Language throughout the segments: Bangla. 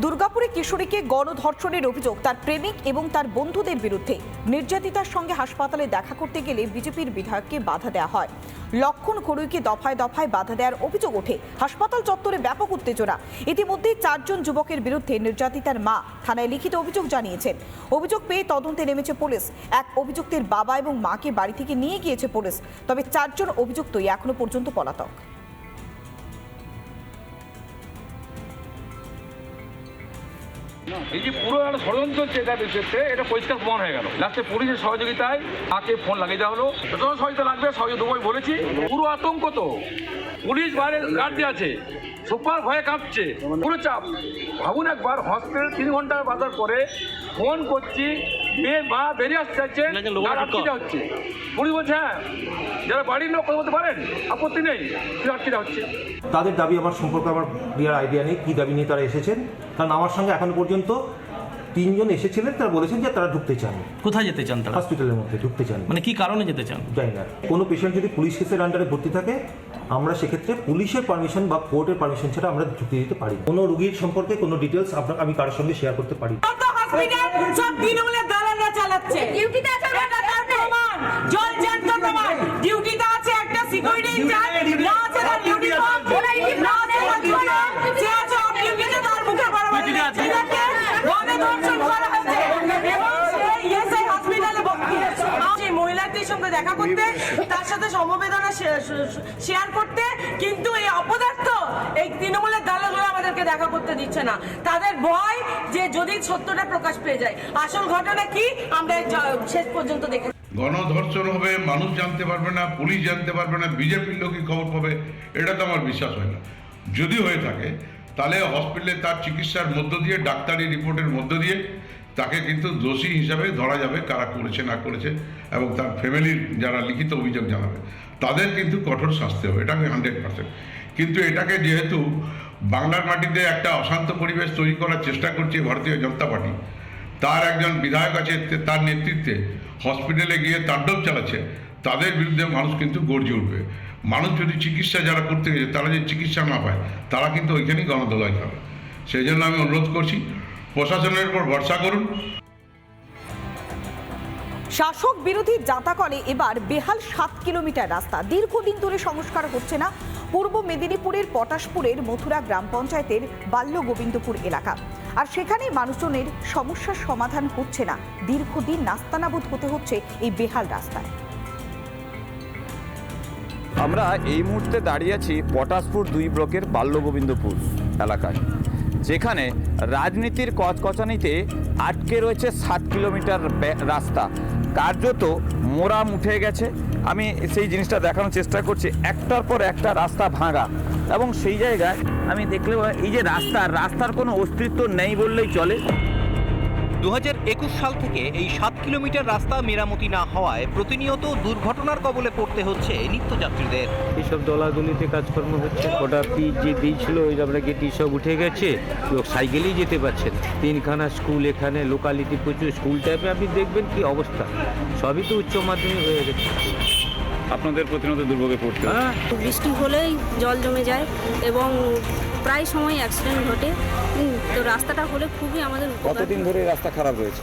দুর্গাপুরে কিশোরীকে গণধর্ষণের অভিযোগ, তার প্রেমিক এবং তার বন্ধুদের বিরুদ্ধে। নির্যাতিতার সঙ্গে হাসপাতালে দেখা করতে গেলে বিজেপির বিধায়ককে বাধা দেওয়া হয়। লক্ষণ ঘড়ুইকে দফায় দফায় বাধা দেওয়ার অভিযোগ ওঠে। হাসপাতাল চত্বরে ব্যাপক উত্তেজনা। ইতিমধ্যেই চারজন যুবকের বিরুদ্ধে নির্যাতিতার মা থানায় লিখিত অভিযোগ জানিয়েছেন। অভিযোগ পেয়ে তদন্তে নেমেছে পুলিশ। এক অভিযুক্তের বাবা এবং মাকে বাড়ি থেকে নিয়ে গিয়েছে পুলিশ। তবে চারজন অভিযুক্তই এখনও পর্যন্ত পলাতক। এই যে পুরো একটা ষড়যন্ত্র হচ্ছে এটা ক্ষেত্রে এটা পরিষ্কার প্রমাণ হয়ে গেল। লাস্টে পুলিশের সহযোগিতায় তাকে ফোন লাগিয়ে দেওয়া হলো? যত সহযোগিতা লাগবে সহযোগিতা দেবোই বলেছি। পুরো আতঙ্ক তো। পুলিশ বাইরে গার্ড দিয়ে আছে। সুপার ভয়ে কাঁপছে। পুরো চাপ। ভাবুন একবার হসপিটাল তিন ঘণ্টা বাজার পরে ফোন করছি মেয়ে মা বেরিয়ে আসতে চাইছে হচ্ছে পুলিশ বলছে হ্যাঁ যারা বাড়ির লোক কথা বলতে পারেন। আপত্তি নেই। আটকে হচ্ছে তাদের দাবি আমার সম্পর্কে আমার ক্লিয়ার আইডিয়া নেই। কী দাবি নিয়ে তারা এসেছেন? কারণ আমার সঙ্গে এখন পর্যন্ত তিনজন এসেছিলেন তারা বলেছেন যে তারা ঢুকতে চান। কোথায় যেতে চান তারা? হসপিটালের মধ্যে ঢুকতে চান। মানে কি কারণে যেতে চান? জানি না। কোনো পেশেন্ট যদি পুলিশ কেসের আন্ডারে ভর্তি থাকে আমরা সেক্ষেত্রে পুলিশের পারমিশন বা কোর্টের পারমিশন ছাড়া আমরা ঢুকতে দিতে পারি। কোনো রুগীর সম্পর্কে কোনো ডিটেলস আপনার আমি কারোর সঙ্গে শেয়ার করতে পারি। সব তৃণমূলের দালালরা চালাচ্ছে। ডিউটিতে আছে প্রমাণ। জল জ্যান্ত প্রমাণ। ডিউটিতে আছে একটা সিকিউরিটি না আছে তার ডিউটি না আছে তার ইউনিফর্ম সে আছে অফ ডিউটিতে তার মুখে বারবার ঠিক আছে গণধর্ষণ করা হয়েছে এবং সে ইএসআই হসপিটালে ভর্তি আছে সেই মহিলাটির সঙ্গে দেখা করতে, তার সাথে সমবেদনা শেয়ার করতে, কিন্তু এই অপদার্থ, এই তৃণমূলের দালালরা আমাদেরকে দেখা করতে দিচ্ছে না। তাদের ভয় যে যদি সত্যটা প্রকাশ পেয়ে যায়। আসল ঘটনা কি? আমরা শেষ পর্যন্ত দেখে গণধর্ষণ হবে, মানুষ জানতে পারবে না, পুলিশ জানতে পারবে না বিজেপির লোকই খবর পাবে, এটা তো আমার বিশ্বাস হয় না। যদি হয়ে থাকে, তাহলে হসপিটালে তার চিকিৎসার মধ্য দিয়ে, ডাক্তারি রিপোর্টের মধ্য দিয়ে তাকে কিন্তু দোষী হিসাবে ধরা যাবে কারা করেছে, না করেছে, এবং তার ফ্যামিলির যারা লিখিত অভিযোগ জানাবে, তাদের কিন্তু কঠোর শাস্তি হবে এটা হান্ড্রেড পার্সেন্ট। কিন্তু এটাকে যেহেতু বাংলার মাটিতে একটা অশান্ত পরিবেশ তৈরি করার চেষ্টা করছে ভারতীয় জনতা পার্টি, তার একজন বিধায়ক আছে তার নেতৃত্বে হসপিটালে গিয়ে তাণ্ডব চালাচ্ছে, তাদের বিরুদ্ধে মানুষ কিন্তু গর্জে উঠবে। মানুষ যদি চিকিৎসা যারা করতে গেছে, তারা যদি চিকিৎসা না পায়, তারা কিন্তু ওইখানেই গণদোলায় খাবে। সেই জন্য আমি অনুরোধ করছি প্রশাসনের উপর ভরসা করুন। শাসক বিরোধী জাতাকলে এবার বেহাল সাত কিলোমিটার রাস্তা। দীর্ঘদিন ধরে সংস্কার হচ্ছে না পূর্ব মেদিনীপুরের পটাশপুরের মথুরা গ্রাম পঞ্চায়েতের বাল্য গোবিন্দপুর এলাকা। আর সেখানে মানুষজনের সমস্যার সমাধান হচ্ছে না। দীর্ঘদিন নাস্তানাবুদ হতে হচ্ছে এই বেহাল রাস্তায়। আমরা এই মুহূর্তে দাঁড়িয়ে আছি পটাশপুর দুই ব্লকের বাল্যগোবিন্দপুর এলাকায়। যেখানে রাজনীতির কচকচানিতে আটকে রয়েছে সাত কিলোমিটার রাস্তা। কার্যত মোরাম উঠে গেছে। আমি সেই জিনিসটা দেখানোর চেষ্টা করছি। একটার পর একটা রাস্তা ভাঙা এবং সেই জায়গায় আমি দেখলে এই যে রাস্তা, রাস্তার কোনো অস্তিত্ব নেই বললেই চলে। দু হাজার একুশ সাল থেকে এই সাত কিলোমিটার রাস্তা মেরামতি না হওয়ায় প্রতিনিয়ত দুর্ঘটনার কবলে পড়তে হচ্ছে নিত্যযাত্রীদের। এইসব দলাদলিতে কাজকর্ম হচ্ছে। ওটা পিচ যে দিয়েছিল ওই আমরা গেটি সব উঠে গেছে। লোক সাইকেলেই যেতে পারছে না। তিনখানা স্কুল এখানে লোকালিটি প্রচুর। স্কুল টাইপে আপনি দেখবেন কি অবস্থা। সবই তো উচ্চ মাধ্যমিক হয়ে গেছে। আপনাদের প্রতিনিয়ত দুর্ভোগে পড়তে বৃষ্টি হলেই জল জমে যায় এবং প্রায় সময় অ্যাক্সিডেন্ট ঘটে। তো রাস্তাটা হলে খুবই আমাদের। কতদিন ধরে রাস্তা খারাপ রয়েছে?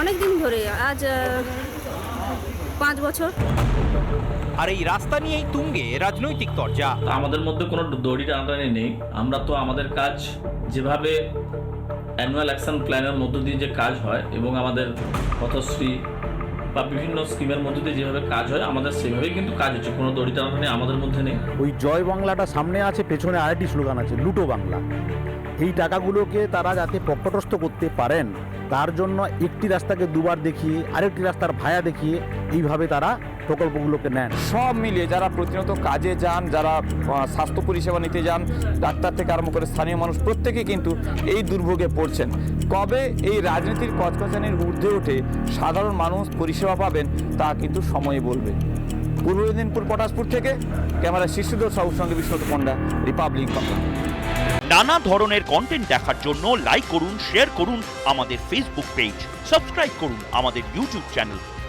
অনেক দিন ধরে আজ পাঁচ বছর। আর এই রাস্তা নিয়েই তুঙ্গে রাজনৈতিক তরজা। আমাদের মধ্যে কোনো দড়ি টানাটানি নেই। আমরা তো আমাদের কাজ যেভাবে অ্যানুয়াল অ্যাকশন প্ল্যানের মধ্য দিয়ে যে কাজ হয় এবং আমাদের পথশ্রী বা বিভিন্ন স্কিমের মধ্যে দিয়ে যেভাবে কাজ হয়, আমাদের সেভাবেই কিন্তু কাজ হচ্ছে। কোনো দড়ি নেই, আমাদের মধ্যে নেই। ওই জয় বাংলাটা সামনে আছে, পেছনে আরেকটি স্লোগান আছে, লুটো বাংলা। এই টাকাগুলোকে তারা যাতে পকটস্থ করতে পারেন, তার জন্য একটি রাস্তাকে দুবার দেখিয়ে, আরেকটি রাস্তার ভায়া দেখিয়ে, এইভাবে তারা প্রকল্পগুলোকে নেন। সব মিলিয়ে যারা প্রতিনিয়ত কাজে যান যারা স্বাস্থ্য পরিষেবা নিতে যান ডাক্তার থেকে আরম্ভ করে স্থানীয় মানুষ প্রত্যেকে কিন্তু এই দুর্ভোগে পড়ছেন। কবে এই রাজনীতির কচকচানির ঊর্ধ্বে উঠে সাধারণ মানুষ পরিষেবা পাবেন তা কিন্তু সময়ে বলবে। পূর্ব মেদিনীপুর পটাশপুর থেকে ক্যামেরা শিশুদের সব সঙ্গে বিশ্বত পণ্ডা রিপাবলিক বাংলা। নানা ধরনের কন্টেন্ট দেখার জন্য লাইক করুন শেয়ার করুন আমাদের ফেসবুক পেজ সাবস্ক্রাইব করুন আমাদের ইউটিউব চ্যানেল